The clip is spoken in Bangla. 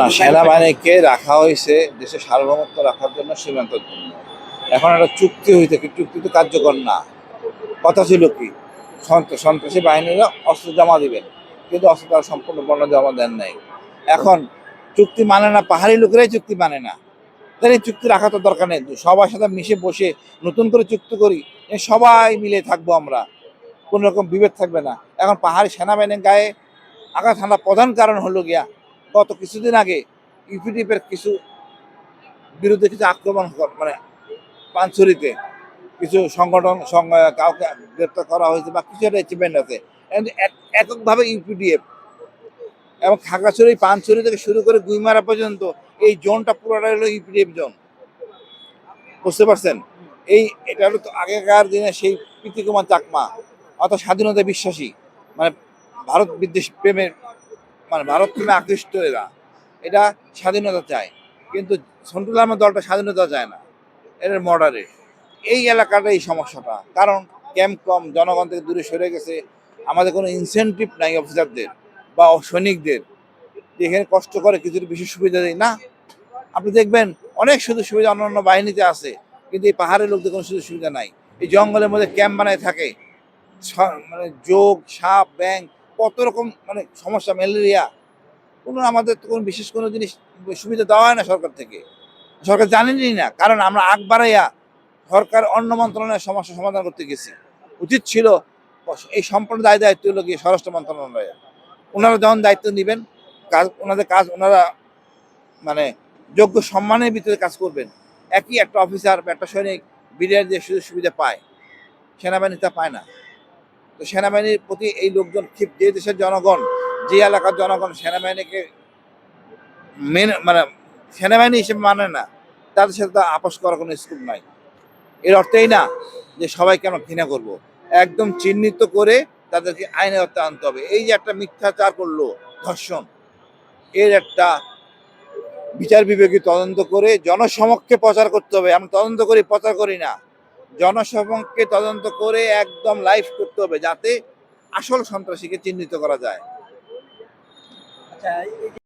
না, সেনাবাহিনীকে রাখা হয়েছে দেশের সার্বভৌমত্ব রাখার জন্য সীমান্তের জন্য এখন একটা চুক্তি হইতে কি, চুক্তি তো কার্যকর না। কথা ছিল কি সন্ত্রাসী বাহিনীরা অস্ত্র জমা দিবেন, কিন্তু অস্ত্র তারা সম্পূর্ণ বর্ণ জমা দেন নাই। এখন চুক্তি মানে না, পাহাড়ি লোকেরাই চুক্তি মানে না। তাহলে এই চুক্তি রাখা তো দরকার নেই। সবার সাথে মিশে বসে নতুন করে চুক্তি করি সবাই মিলে থাকব আমরা। কোনো রকম বিভেদ থাকবে না। এখন পাহাড়ি সেনাবাহিনীর গায়ে আঘাত হানার প্রধান কারণ হলো গিয়া গত কিছুদিন আগে ইউপিডিএফের কিছু বিরুদ্ধে কিছু আক্রমণ কর- মানে পানছড়িতে কিছু সংগঠন কাউকে গ্রেপ্তার করা হয়েছে বা কিছু একটা অ্যাচিভমেন্ট আছে। এক- এককভাবে ইউপিডিএফ এবং খাগড়াছড়ি, পানছড়ি থেকে শুরু করে গুইমারা পর্যন্ত এই জোনটা পুরোটা হলো ইউপিডিএফ জোন। বুঝতে পারছেন? এই এটা হলো তো আগেকার দিনে সেই প্রীতি কুমার চাকমা অত স্বাধীনতা বিশ্বাসী মানে ভারত বিদ্বেষ প্রেমের মানে ভারত প্রেমে আকৃষ্ট এরা। এটা স্বাধীনতা চায় কিন্তু সন্টুল আহমেদ দলটা স্বাধীনতা চায় না। এর মর্ডারে এই এলাকাটা এই সমস্যাটা। কারণ ক্যাম্প কম, জনগণ থেকে দূরে সরে গেছে। আমাদের কোনো ইনসেন্টিভ নাই অফিসারদের বা সৈনিকদের। এখানে কষ্ট করে কিছু বিশেষ সুবিধা দেয় না। আপনি দেখবেন অনেক সুযোগ সুবিধা অন্যান্য বাহিনীতে আছে। কিন্তু এই পাহাড়ের লোকদের কোনো সুযোগ সুবিধা নাই। এই জঙ্গলের মধ্যে ক্যাম্প বানায় থাকে। মানে যোগ, সাপ ব্যাং কত রকম মানে সমস্যা, ম্যালেরিয়া, কোনো আমাদের তো কোনো বিশেষ কোনো জিনিস সুবিধা দেওয়া হয় না সরকার থেকে। সরকার জানেনই না, কারণ আমরা আগ বাড়াইয়া সরকার অন্য মন্ত্রণালয়ের সমস্যা সমাধান করতে গেছি। উচিত ছিল এই সম্পূর্ণ দায় দায়িত্ব হলো গিয়ে স্বরাষ্ট্র মন্ত্রণালয়ের। ওনারা যখন দায়িত্ব নেবেন, কাজ, ওনাদের কাজ, ওনারা মানে যোগ্য সম্মানের ভিতরে কাজ করবেন। একই একটা অফিসার বা একটা সৈনিক বিরিয়ানি যে সুযোগ সুবিধা পায়, সেনাবাহিনী তা পায় না। তো সেনাবাহিনীর প্রতি এই লোকজন ক্ষিপ্ত, যে দেশের জনগণ, যে এলাকার জনগণ সেনাবাহিনীকে মেনে মানে সেনাবাহিনী হিসেবে মানে না, তাদের সাথে তো আপোষ করার কোনো স্কোপ নাই। এর অর্থই না যে সবাইকে আমরা ঘৃণা করব। একদম চিহ্নিত করে তাদেরকে আইনে আওতায় আনতে হবে। এই যে একটা মিথ্যাচার করল ধর্ষণ, এর একটা বিচার বিবেকী তদন্ত করে জনসমক্ষে প্রচার করতে হবে। আমরা তদন্ত করি প্রচার করি না। জনসমক্ষে তদন্ত করে একদম লাইভ করতে হবে যাতে আসল সন্ত্রাসীকে চিহ্নিত করা যায়। আচ্ছা